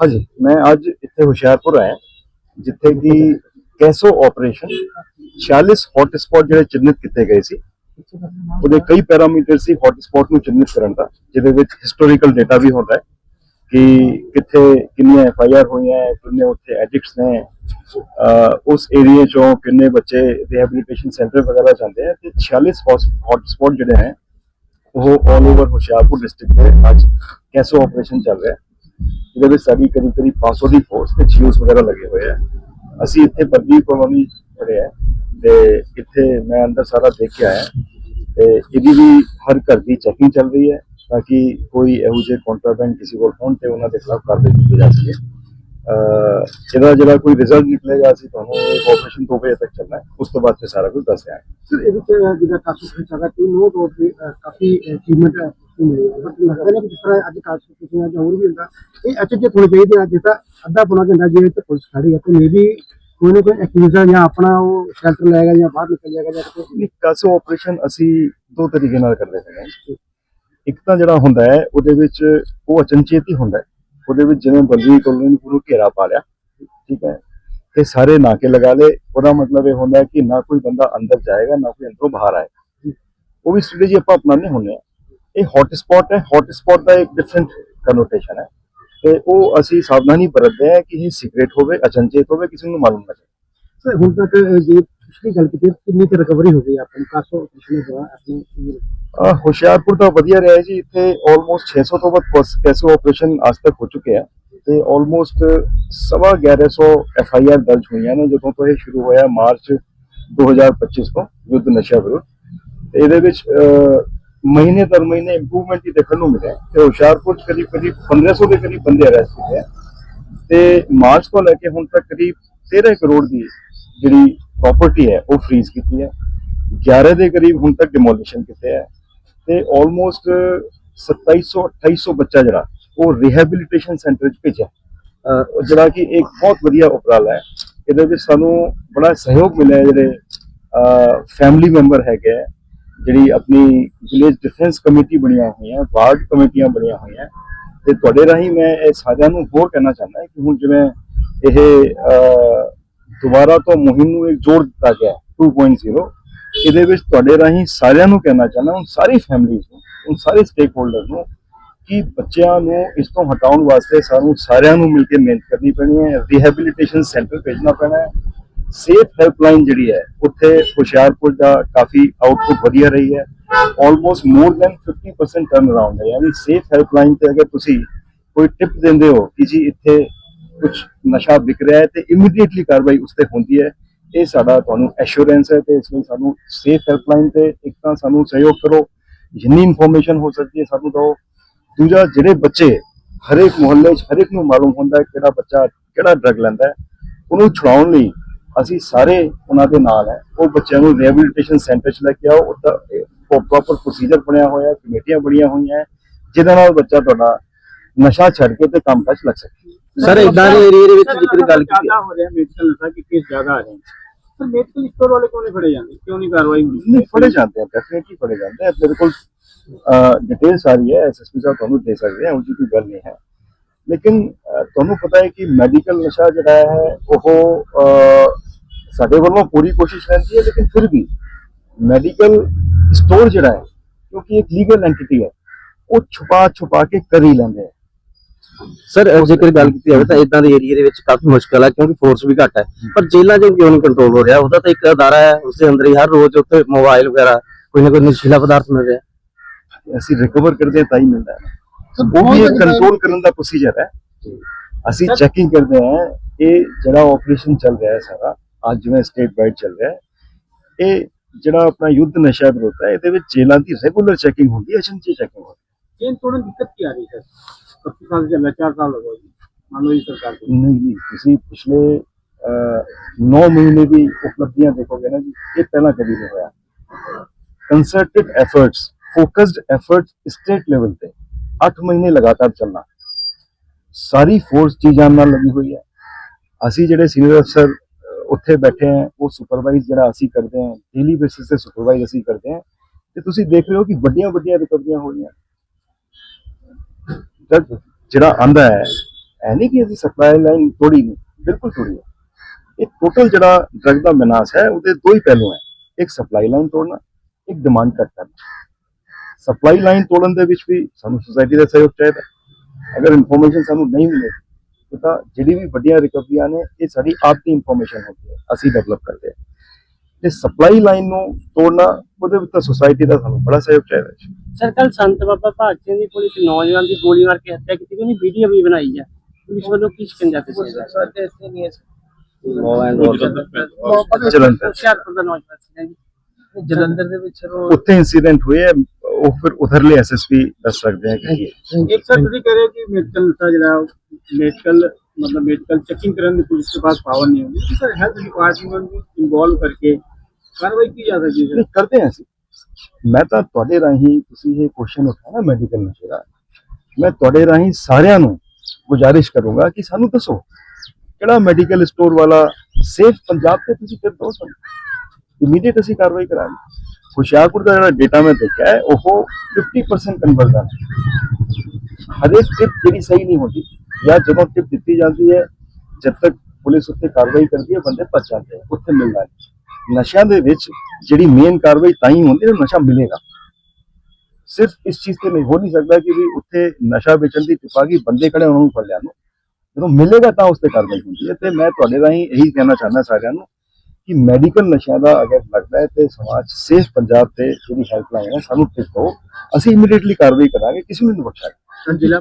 ਹਾਂਜੀ ਮੈਂ ਅੱਜ ਇੱਥੇ ਹੁਸ਼ਿਆਰਪੁਰ ਆਇਆ ਜਿੱਥੇ ਕਿ ਕੈਸੋ ਆਪਰੇਸ਼ਨ 46 ਹੌਟ ਸਪੌਟ ਜਿਹੜੇ ਚਿੰਨ੍ਹਿਤ ਕੀਤੇ ਗਏ ਸੀ ਉਹਦੇ ਕਈ ਪੈਰਾਮੀਟਰ ਸੀ ਹੌਟ ਸਪੌਟ ਨੂੰ ਚਿੰਨ੍ਹਿਤ ਕਰਨ ਦਾ ਜਿਹਦੇ ਵਿੱਚ ਹਿਸਟੋਰੀਕਲ ਡਾਟਾ ਵੀ ਹੁੰਦਾ ਹੈ ਕਿ ਕਿੱਥੇ ਕਿੰਨੀਆਂ ਐਫ ਆਈ ਆਰ ਹੋਈਆਂ ਹੈ, ਕਿੰਨੇ ਉੱਥੇ ਐਡਿਕਟਸ ਨੇ ਅਹ ਉਸ ਏਰੀਆ ਚੋਂ ਕਿੰਨੇ ਬੱਚੇ ਰਿਹੈਬਿਲਿਟੇਸ਼ਨ ਸੈਂਟਰ ਵਗੈਰਾ ਜਾਂਦੇ ਆ ਤੇ 46 ਹੌਟ ਸਪੌਟ ਜਿਹੜੇ ਹੈ ਉਹ ਆਲ ਓਵਰ ਹੁਸ਼ਿਆਰਪੁਰ ਡਿਸਟ੍ਰਿਕਟ ਦੇ ਅੱਜ ਕੈਸੋ ਆਪਰੇਸ਼ਨ ਚੱਲ ਰਿਹਾ ਹੈ ਜਿਹਦੇ ਵਿੱਚ ਸਾਡੀ ਕਰੀਬ ਕਰੀਬ 500 ਦੀ ਫੋਰਸ ਤੇ ਜੀਓਸ ਵਗੈਰਾ ਲੱਗੇ ਹੋਏ ਆ। ਅਸੀਂ ਇੱਥੇ ਬੱਦੀ ਕਲੋਨੀ ਖੜੇ ਆ ਤੇ ਇੱਥੇ ਮੈਂ ਅੰਦਰ ਸਾਰਾ ਦੇਖ ਕੇ ਆਇਆ। ਤੇ ਇਹਦੀ ਵੀ ਹਰ ਘਰ ਦੀ ਚੈਕਿੰਗ ਚੱਲ ਰਹੀ ਹੈ ਤਾਂ ਕਿ ਕੋਈ ਇਹੋ ਜਿਹੇ ਕੰਟਰਾਬੈਂਡ ਕਿਸੇ ਕੋਲ ਹੋਣ ਤੇ ਉਹਨਾਂ ਦੇ ਖਿਲਾਫ ਕਾਰਵਾਈ ਕੀਤੀ ਜਾ ਸਕੇ। ਅਹ ਇਹਦਾ ਜਿਹੜਾ ਕੋਈ ਰਿਜ਼ਲਟ ਨਿਕਲੇਗਾ ਅਸੀਂ ਤੁਹਾਨੂੰ ਆਪਰੇਸ਼ਨ ਤੋਂ ਵਜੇ ਤੱਕ ਚੱਲਣਾ ਹੈ। ਉਸ ਤੋਂ ਬਾਅਦ ਫਿਰ ਸਾਰਾ ਕੁਝ ਦੱਸ ਦਿਆਂਗੇ। ਸਰ ਇਹਦੇ ਚ ਜਿਹੜਾ ਕਾਸੂ ਖਰਚਾ ਦਾ ਕੋਈ ਨੋ ਤੌਰ ਤੇ ਅਹ, ਕਾਫੀ ਅਚੀਵਮੈਂਟ ਮਿਲੀ ਬਟ ਲੱਗਦਾ ਨਹੀਂ ਕਿ ਜਿਸ ਤਰ੍ਹਾਂ ਅੱਜ ਕਾਸੂ ਕਿਸੇ ਜਾਂ ਹੋਰ ਵੀ ਹੁੰਦਾ, ਇਹ ਅੱਛੇ ਹੋਣੇ ਚਾਹੀਦੇ ਆ ਜਿਸ ਅੱਧਾ ਪੌਣਾ ਘੰਟਾ ਜੇ ਇੱਥੇ ਪੁਲਿਸ ਖੜੀ ਹੈ, ਤੇ ਮੇਬੀ ਕੋਈ ਨਾ ਕੋਈ ਐਕਿਊਜ਼ਰ ਜਾਂ ਆਪਣਾ ਉਹ ਸ਼ੈਲਟਰ ਲੈਗਾ ਜਾਂ ਬਾਹਰ ਨਿਕਲ ਜਾਏਗਾ ਜਾਂ ਕਿਤੇ ਕਾਸੋ ਆਪਰੇਸ਼ਨ ਅਸੀਂ ਦੋ ਤਰੀਕੇ ਨਾਲ ਕਰਦੇ ਹੈਗੇ ਹਾਂ। ਇੱਕ ਤਾਂ ਜਿਹੜਾ ਹੁੰਦਾ ਹੈ, ਉਹਦੇ ਵਿੱਚ ਉਹ ਅਚਨਚੇਤ ਹੀ ਹੁੰਦਾ ਹੈ। ਉਹਦੇ ਵਿੱਚ ਜਿਵੇਂ ਬੰਦੀ ਕੋਲੋਂ ਨੂੰ ਪੂਰਾ ਘੇਰਾ ਪਾ ਲਿਆ, ਠੀਕ ਹੈ। ਤੇ ਸਾਰੇ ਨਾਕੇ ਲਗਾ ਲਏ, ਉਹਦਾ ਮਤਲਬ ਇਹ ਹੁੰਦਾ ਕਿ ਨਾ ਕੋਈ ਬੰਦਾ ਅੰਦਰ ਜਾਏਗਾ, ਨਾ ਕੋਈ ਅੰਦਰੋਂ ਬਾਹਰ ਆਏਗਾ। ਉਹ ਵੀ ਸਟ੍ਰੈਟਜੀ ਆਪਾਂ ਅਪਣਾਉਂਦੇ ਹੁੰਦੇ ਆ ਇਹ ਹੌਟ ਸਪੌਟ ਹੈ। ਹੌਟ ਸਪੌਟ ਦਾ ਇੱਕ ਡਿਫਰੈਂਟ ਕਨੋਟੇਸ਼ਨ ਹੈ। ਤੇ ਉਹ ਅਸੀਂ ਸਾਵਧਾਨੀ ਬਰਤਦੇ ਹਾਂ ਕਿ ਇਹ ਸੀਕ੍ਰੀਟ ਹੋਵੇ ਅਚਨਚੇਤ ਹੋਵੇ ਕਿਸੇ ਨੂੰ ਮਾਲੂਮ ਨਾ ਚੱਲੇ। ਸਰ ਹੁਣ ਤੱਕ ਜੇ ਪਿਛਲੀ ਗੱਲ ਕੀਤੀ ਕਿੰਨੀ ਕੁ ਰਿਕਵਰੀ ਹੋ ਗਈ ਆਪਣੀ? ਕਾਸੂ ਪਿਛਲੇ ਦਵਾ ਆਪਣੇ ਹੁਸ਼ਿਆਰਪੁਰ ਤਾਂ ਵਧੀਆ ਰਿਹਾ ਜੀ। ਇੱਥੇ ਆਲਮੋਸਟ 600 ਤੋਂ ਵੱਧ ਕੈਸ- ਆਪਰੇਸ਼ਨ ਅੱਜ ਤੱਕ ਹੋ ਚੁੱਕੇ ਆ। ਤੇ ਆਲਮੋਸਟ ਸਵਾ 1100 ਐਫ ਆਈ ਆਰ ਦਰਜ ਹੋਈਆਂ ਨੇ ਜਦੋਂ ਤੋਂ ਇਹ ਸ਼ੁਰੂ ਹੋਇਆ ਮਾਰਚ 2025 ਤੋਂ ਯੁੱਧ ਨਸ਼ਾ ਵਿਰੁੱਧ। ਤੇ ਇਹਦੇ ਵਿੱਚ ਮਹੀਨੇ ਦਰ ਮਹੀਨੇ ਇੰਪਰੂਵਮੈਂਟ ਹੀ ਦੇਖਣ ਨੂੰ ਮਿਲਿਆ ਤੇ ਹੁਸ਼ਿਆਰਪੁਰ 'ਚ ਕਰੀਬ ਕਰੀਬ 1500 ਦੇ ਕਰੀਬ ਬੰਦੇ ਅਰੈਸਟ ਕੀਤੇ ਆ ਤੇ ਮਾਰਚ ਤੋਂ ਲੈ ਕੇ ਹੁਣ ਤੱਕ ਕਰੀਬ 13 ਕਰੋੜ ਦੀ ਜਿਹੜੀ ਪ੍ਰਾਪਰਟੀ ਹੈ ਉਹ ਫ੍ਰੀਜ਼ ਕੀਤੀ ਹੈ 11 ਦੇ ਕਰੀਬ ਹੁਣ ਤੱਕ ਡਿਮੋਲੀਸ਼ਨ ਕੀਤੇ ਹੈ ਤੇ ਆਲਮੋਸਟ 2700 2800 ਬੱਚਾ ਜਿਹੜਾ ਉਹ ਰਿਹੈਬਿਲਿਟੇਸ਼ਨ ਸੈਂਟਰ 'ਚ ਭੇਜਿਆ ਜਿਹੜਾ ਕਿ ਇੱਕ ਬਹੁਤ ਵਧੀਆ ਉਪਰਾਲਾ ਹੈ ਇਹਦੇ ਵਿੱਚ ਸਾਨੂੰ ਬੜਾ ਸਹਿਯੋਗ ਮਿਲਿਆ ਜਿਹੜੇ ਫੈਮਿਲੀ ਮੈਂਬਰ ਹੈਗੇ ਹੈ, ਜਿਹੜੀ ਆਪਣੀ ਵਿਲੇਜ ਡਿਫੈਂਸ ਕਮੇਟੀ ਬਣੀਆਂ ਹੋਈਆਂ, ਵਾਰਡ ਕਮੇਟੀਆਂ ਬਣੀਆਂ ਹੋਈਆਂ, ਤੇ ਤੁਹਾਡੇ ਰਾਹੀਂ ਮੈਂ ਇਹ ਸਾਰਿਆਂ ਨੂੰ ਹੋਰ ਕਹਿਣਾ ਚਾਹੁੰਦਾ ਕਿ ਹੁਣ ਜਿਵੇਂ ਇਹ ਦੁਬਾਰਾ ਤੋਂ ਮੁਹਿੰਮ ਨੂੰ ਇੱਕ ਜੋੜ ਦਿੱਤਾ ਗਿਆ ਹੈ 2.0 ਇਹਦੇ ਵਿੱਚ ਤੁਹਾਡੇ ਰਾਹੀਂ ਸਾਰਿਆਂ ਨੂੰ ਕਹਿਣਾ ਚਾਹੁੰਦਾ, ਹੁਣ ਸਾਰੀ ਫੈਮਿਲੀਜ਼ ਨੂੰ, ਹੁਣ ਸਾਰੇ ਸਟੇਕ ਹੋਲਡਰ ਨੂੰ ਕਿ ਬੱਚਿਆਂ ਨੂੰ ਇਸ ਤੋਂ ਹਟਾਉਣ ਵਾਸਤੇ ਸਾਨੂੰ ਸਾਰਿਆਂ ਨੂੰ ਮਿਲ ਕੇ ਮਿਹਨਤ ਕਰਨੀ ਪੈਣੀ ਹੈ ਰਿਹੈਬਿਲਿਟੇਸ਼ਨ ਸੈਂਟਰ ਭੇਜਣਾ ਪੈਣਾ ਹੈ ਸੇਫ ਹੈਲਪਲਾਈਨ ਜਿਹੜੀ ਹੈ, ਉੱਥੇ ਹੁਸ਼ਿਆਰਪੁਰ ਦਾ ਕਾਫੀ ਆਊਟਪੁੱਟ ਵਧੀਆ ਰਹੀ ਹੈ। Almost more than 50% turn around ਹੈ। ਯਾਨੀ ਸੇਫ ਹੈਲਪਲਾਈਨ ਤੇ ਅਗਰ ਤੁਸੀਂ ਕੋਈ ਟਿਪ ਦਿੰਦੇ ਹੋ ਕਿ ਜੀ ਇੱਥੇ ਕੁਝ ਨਸ਼ਾ ਵਿਕ ਰਿਹਾ ਹੈ ਤੇ ਇਮੀਡੀਏਟਲੀ ਕਾਰਵਾਈ ਉਸ ਤੇ ਹੁੰਦੀ ਹੈ, ਇਹ ਸਾਡਾ ਤੁਹਾਨੂੰ ਐਸ਼ੋਰੈਂਸ ਹੈ ਤੇ ਇਸ ਲਈ ਸਾਨੂੰ ਸੇਫ ਹੈਲਪਲਾਈਨ ਤੇ ਇੱਕ ਤਾਂ ਸਾਨੂੰ ਸਹਿਯੋਗ ਕਰੋ। ਜਿੰਨੀ ਇਨਫੋਰਮੇਸ਼ਨ ਹੋ ਸਕਦੀ ਹੈ ਸਾਨੂੰ ਦਿਓ। ਦੂਜਾ, ਜਿਹੜੇ ਬੱਚੇ ਹਰੇਕ ਮੁਹੱਲੇ 'ਚ ਹਰੇਕ ਨੂੰ ਮਾਲੂਮ ਹੁੰਦਾ ਹੈ ਕਿਹੜਾ ਬੱਚਾ ਕਿਹੜਾ ਡਰਗ ਲੈਂਦਾ ਹੈ, ਉਹਨੂੰ ਛੁਡਾਉਣ ਲਈ ਅਸੀਂ ਸਾਰੇ ਉਹਨਾਂ ਦੇ ਨਾਲ ਹੈ। ਉਹ ਬੱਚਿਆਂ ਨੂੰ ਰਿਹੈਬਿਲਿਟੇਸ਼ਨ ਸੈਂਟਰ 'ਚ ਲੈ ਕੇ ਆਓ। ਉਹਦਾ ਪ੍ਰੋਪਰ ਪ੍ਰੋਸੀਜਰ ਬਣਿਆ ਹੋਇਆ ਕਮੇਟੀਆਂ ਬਣੀਆਂ ਹੋਈਆਂ ਜਿਹਦੇ ਨਾਲ ਬੱਚਾ ਤੁਹਾਡਾ ਨਸ਼ਾ ਛੱਡ ਕੇ ਤੇ ਕੰਮ ਕਾਜ ਲੱਗ ਸਕੇ। ਸਰ ਇਦਾਂ ਦੇ ਏਰੀਆ ਦੇ ਵਿੱਚ ਜ਼ਿਕਰ ਗੱਲ ਕੀਤੀ ਜ਼ਿਆਦਾ ਹੋ ਰਿਹਾ ਮੈਡੀਕਲ ਨਸ਼ਾ ਕਿ ਕੇਸ ਜ਼ਿਆਦਾ ਆ ਰਹੇ? ਸਰ ਮੈਡੀਕਲ ਸਟੋਰ ਵਾਲੇ ਕਿਉਂ ਨਹੀਂ ਫੜੇ ਜਾਂਦੇ? ਕਿਉਂ ਨਹੀਂ ਕਾਰਵਾਈ ਹੁੰਦੀ? ਨਹੀਂ ਫੜੇ ਜਾਂਦੇ ਆ ਡੈਫੀਨਿਟਲੀ ਫੜੇ ਜਾਂਦੇ ਆ। ਮੇਰੇ ਕੋਲ ਡਿਟੇਲ ਸਾਰੀ ਹੈ ਐਸਐਸਪੀ ਸਾਹਿਬ ਤੁਹਾਨੂੰ ਦੇ ਸਕਦੇ ਆ ਉਹਦੀ ਕੋਈ ਗੱਲ ਨਹੀਂ ਹੈ। ਲੇਕਿਨ ਤੁਹਾਨੂੰ ਪਤਾ ਹੈ ਕਿ ਮੈਡੀਕਲ ਨਸ਼ਾ ਜਿਹੜਾ ਹੈ ਉਹ ਸਾਡੇ ਵੱਲੋਂ ਪੂਰੀ ਕੋਸ਼ਿਸ਼ ਰਹਿੰਦੀ ਹੈ ਲੇਕਿਨ ਫਿਰ ਵੀ ਮੈਡੀਕਲ ਸਟੋਰ ਜਿਹੜਾ ਹੈ ਕਿਉਂਕਿ ਇੱਕ ਲੀਗਲ ਐਂਟੀਟੀ ਹੈ ਉਹ ਛੁਪਾ ਛੁਪਾ ਕੇ ਕਰ ਹੀ ਲੈਂਦੇ ਆ। ਸਰ ਜੇਕਰ ਗੱਲ ਕੀਤੀ ਜਾਵੇ ਤਾਂ ਇਦਾਂ ਦੇ ਏਰੀਆ ਦੇ ਵਿੱਚ ਕਾਫੀ ਮੁਸ਼ਕਲ ਹੈ ਕਿਉਂਕਿ ਫੋਰਸ ਵੀ ਘੱਟ ਹੈ। ਪਰ ਜੇਲ੍ਹਾਂ 'ਚ ਕਿਉਂ ਨਹੀਂ ਕੰਟਰੋਲ ਹੋ ਰਿਹਾ। ਉਹਦਾ ਤਾਂ ਇੱਕ ਅਦਾਰਾ ਹੈ ਉਸ ਦੇ ਅੰਦਰ ਹੀ ਹਰ ਰੋਜ਼ ਉੱਥੇ ਮੋਬਾਈਲ ਵਗੈਰਾ ਕੋਈ ਨਾ ਕੋਈ ਨਸ਼ੀਲਾ ਪਦਾਰਥ ਮਿਲ ਰਿਹਾ। ਅਸੀਂ ਰਿਕਵਰ ਕਰਦੇ ਤਾਂ ਹੀ ਮਿਲਦਾ ਹੈ। ਉਹ ਵੀ ਇੱਕ ਕੰਟਰੋਲ ਕਰਨ ਦਾ ਪ੍ਰੋਸੀਜਰ ਹੈ। ਅਸੀਂ ਚੈਕਿੰਗ ਕਰਦੇ ਹਾਂ ਇਹ ਜਿਹੜਾ ਆਪਰੇਸ਼ਨ ਚੱਲ ਰਿਹਾ ਹੈ ਸਾਰਾ ਅੱਜ ਜਿਵੇਂ ਸਟੇਟ ਵਾਈਡ ਚੱਲ ਰਿਹਾ ਹੈ ਇਹ ਜਿਹੜਾ ਆਪਣਾ ਯੁੱਧ ਨਸ਼ਾ ਵਿਰੋਧ ਹੈ ਇਹਦੇ ਵਿੱਚ ਜੇਲ੍ਹਾਂ ਦੀ ਰੈਗੂਲਰ ਚੈਕਿੰਗ ਹੁੰਦੀ ਹੈ ਅਚਨਚੇ ਚੈਕਿੰਗ ਹੁੰਦੀ ਚੇਨ ਤੋੜਨ ਦੀ ਦਿੱਕਤ ਕੀ ਆ ਰਹੀ ਹੈ? ਕਾਫੀ ਸਾਲ ਚੱਲ 4 ਸਾਲ ਹੋ ਗਏ ਮੰਨ ਲਓ ਜੀ ਸਰਕਾਰ ਹੈ। ਨਹੀਂ ਨਹੀਂ ਤੁਸੀਂ ਪਿਛਲੇ 9 ਮਹੀਨੇ ਦੀ ਉਪਲਬਧੀਆਂ ਦੇਖੋਗੇ ਨਾ ਜੀ ਇਹ ਪਹਿਲਾਂ ਕਦੀ ਨਹੀਂ ਹੋਇਆ। Concerted efforts focused efforts state level ਤੇ 8 ਮਹੀਨੇ ਲਗਾਤਾਰ ਚੱਲਣਾ। ਸਾਰੀ ਫੋਰਸ ਚੀਜ਼ਾਂ ਨਾਲ ਲੱਗੀ ਹੋਈ ਹੈ। ਅਸੀਂ ਜਿਹੜੇ ਸੀਨੀਅਰ ਅਫਸਰ ਉੱਥੇ ਬੈਠੇ ਆ ਉਹ ਸੁਪਰਵਾਈਜ਼ ਜਿਹੜਾ ਅਸੀਂ ਕਰਦੇ ਹਾਂ ਡੇਲੀ ਬੇਸਿਸ ਤੇ ਸੁਪਰਵਾਈਜ਼ ਅਸੀਂ ਕਰਦੇ ਹਾਂ। ਤੇ ਤੁਸੀਂ ਦੇਖ ਰਹੇ ਹੋ ਕਿ ਵੱਡੀਆਂ ਵੱਡੀਆਂ ਰਿਕਵਰੀਆਂ ਹੋ ਰਹੀਆਂ ਜਿਹੜਾ ਆਂਦਾ ਹੈ ਐ ਨਹੀਂ ਕਿ ਅਸੀਂ ਸਪਲਾਈ ਲਾਈਨ ਤੋੜੀ ਨਹੀਂ, ਬਿਲਕੁਲ ਤੋੜੀ ਹੈ। ਇਹ ਟੋਟਲ ਜਿਹੜਾ ਡਰਗ ਦਾ ਵਿਨਾਸ਼ ਹੈ, ਉਹਦੇ ਦੋ ਹੀ ਪਹਿਲੂ ਹੈ। ਇੱਕ ਸਪਲਾਈ ਲਾਈਨ ਤੋੜਨਾ, ਇੱਕ ਡਿਮਾਂਡ ਕੱਟ ਕਰਨਾ। ਸਪਲਾਈ ਲਾਈਨ ਤੋੜਨ ਦੇ ਵਿੱਚ ਵੀ ਸਾਨੂੰ ਸੁਸਾਇਟੀ ਦਾ ਸਹਿਯੋਗ ਚਾਹੀਦਾ। ਅਗਰ ਇਨਫੋਰਮੇਸ਼ਨ ਸਾਨੂੰ ਨਹੀਂ ਮਿਲੇ ਤਾਂ ਜਿਹੜੀ ਵੀ ਵੱਡੀਆਂ ਰਿਕਵਰੀਆਂ ਨੇ ਇਹ ਸਾਡੀ ਆਪ ਦੀ ਇਨਫੋਰਮੇਸ਼ਨ ਹੁੰਦੀ ਹੈ ਅਸੀਂ ਡਿਵੈਲਪ ਕਰਦੇ ਹਾਂ। ਤੇ ਸਪਲਾਈ ਲਾਈਨ ਨੂੰ ਤੋੜਨਾ ਉਹਦੇ ਵਿੱਚ ਤਾਂ ਸੁਸਾਇਟੀ ਦਾ ਸਾਨੂੰ ਬੜਾ ਸਹਿਯੋਗ ਚਾਹੀਦਾ ਹੈ। ਸਰ ਕੱਲ ਸੰਤ ਬਾਬਾ ਭਾਗ ਸਿੰਘ ਦੀ ਪੁਲਿਸ ਨੌਜਵਾਨ ਦੀ ਗੋਲੀ ਮਾਰ ਕੇ ਹੱਤਿਆ ਕੀਤੀ ਉਹਨੇ ਵੀਡੀਓ ਵੀ ਬਣਾਈ ਹੈ ਪੁਲਿਸ ਵੱਲੋਂ ਕੀ ਸ਼ਿਕੰਜਾ ਤੇ ਸੀ ਸਾਡੇ ਇੱਥੇ ਨਹੀਂ ਹੈ ਜਲੰਧਰ ਦਾ ਨੌਜਵਾਨ ਸੀ ਜੀ। ਜਲੰਧਰ ਦੇ ਵਿੱਚ ਉਹ ਉੱਥੇ ਇਨਸੀਡੈਂਟ ਹੋਏ ਹੈ ਉਹ ਫਿਰ ਉਧਰਲੇ ਐਸਐਸਪੀ ਦੱਸ ਸਕਦੇ ਹੈ ਕਿ ਇੱਕ ਸਰ ਤੁਸੀਂ ਕਹ ਰਹੇ ਹੋ ਕਿ ਮੈਡੀਕਲ ਦਾ ਜਿਹੜਾ ਮੈਡੀਕਲ ਮਤਲਬ ਮੈਡੀਕਲ ਚੈਕਿੰਗ ਕਰਨ ਦੀ ਪੁਲਿਸ के पास पावर नहीं होगी सर हेल्थ डिपार्टमेंट को इन्वॉल्व करके कार्रवाई की जा सकती है ਨਹੀਂ ਕਰਦੇ ਹਾਂ ਅਸੀਂ ਮੈਂ ਤਾਂ ਤੁਹਾਡੇ ਰਾਹੀਂ ਤੁਸੀਂ ਇਹ ਕੁਐਸਚਨ ਉਠਾਇਆ ਨਾ ਮੈਡੀਕਲ ਨਸ਼ੇ ਦਾ ਮੈਂ ਤੁਹਾਡੇ ਰਾਹੀਂ ਸਾਰਿਆਂ ਨੂੰ ਗੁਜ਼ਾਰਿਸ਼ ਕਰੂੰਗਾ ਕਿ ਸਾਨੂੰ ਦੱਸੋ ਕਿਹੜਾ ਮੈਡੀਕਲ ਸਟੋਰ ਵਾਲਾ ਸੇਫ ਪੰਜਾਬ ਤੇ ਤੁਸੀਂ ਫਿਰ ਦੋ ਸਾਨੂੰ ਇਮੀਡੀਏਟ ਅਸੀਂ ਕਾਰਵਾਈ ਕਰਾਂਗੇ ਹੁਸ਼ਿਆਰਪੁਰ ਦਾ ਜਿਹੜਾ ਡੇਟਾ ਮੈਂ ਦੇਖਿਆ ਹੈ ਉਹ 50% ਕਨਵਰਜਨ ਹਰੇਕ ਟਿਪ ਜਿਹੜੀ ਸਹੀ ਨਹੀਂ ਹੁੰਦੀ ਜਾਂ ਜਦੋਂ ਟਿਪ ਦਿੱਤੀ ਜਾਂਦੀ ਹੈ, ਜਦ ਤੱਕ ਪੁਲਿਸ ਉੱਤੇ ਕਾਰਵਾਈ ਕਰਦੀ ਹੈ, ਬੰਦੇ ਭੱਜ ਜਾਂਦੇ ਹੈ ਉੱਥੇ ਮਿਲਦਾ ਨਸ਼ਿਆਂ ਦੇ ਵਿੱਚ ਜਿਹੜੀ ਮੇਨ ਕਾਰਵਾਈ ਤਾਂ ਹੀ ਹੁੰਦੀ ਹੈ, ਨਸ਼ਾ ਮਿਲੇਗਾ। ਸਿਰਫ ਇਸ ਚੀਜ਼ ਤੇ ਨਹੀਂ, ਹੋ ਨਹੀਂ ਸਕਦਾ ਕਿ ਵੀ ਉੱਥੇ ਨਸ਼ਾ ਵੇਚਣ ਦੀ ਟਿਪਾਗੀ ਬੰਦੇ ਖੜੇ ਉਹਨਾਂ ਨੂੰ ਫੜ ਲਿਆ ਨੂੰ ਜਦੋਂ ਮਿਲੇਗਾ ਤਾਂ ਉਸ ਤੇ ਕਾਰਵਾਈ ਹੁੰਦੀ ਹੈ ਤੇ ਮੈਂ ਤੁਹਾਡੇ ਰਾਹੀਂ ਇਹੀ ਕਹਿਣਾ ਚਾਹੁੰਦਾ ਸਾਰਿਆਂ ਨੂੰ ਕਿ ਮੈਡੀਕਲ ਨਸ਼ਿਆਂ ਦਾ ਅਗਰ ਲੱਗਦਾ ਹੈ ਤੇ ਸਮਾਜ ਸੇਫ ਪੰਜਾਬ ਤੇ ਜਿਹੜੀ ਹੈਲਪਲਾਈਨ ਹੈ, ਸਾਨੂੰ ਟਿਪ ਦਿਓ ਅਸੀਂ ਇਮੀਡੀਏਟਲੀ ਕਾਰਵਾਈ ਕਰਾਂਗੇ, ਕਿਸੇ ਨੂੰ ਨਹੀਂ ਬਖਸ਼ਾਂਗੇ। ਜ਼ਿਲ੍ਹਾ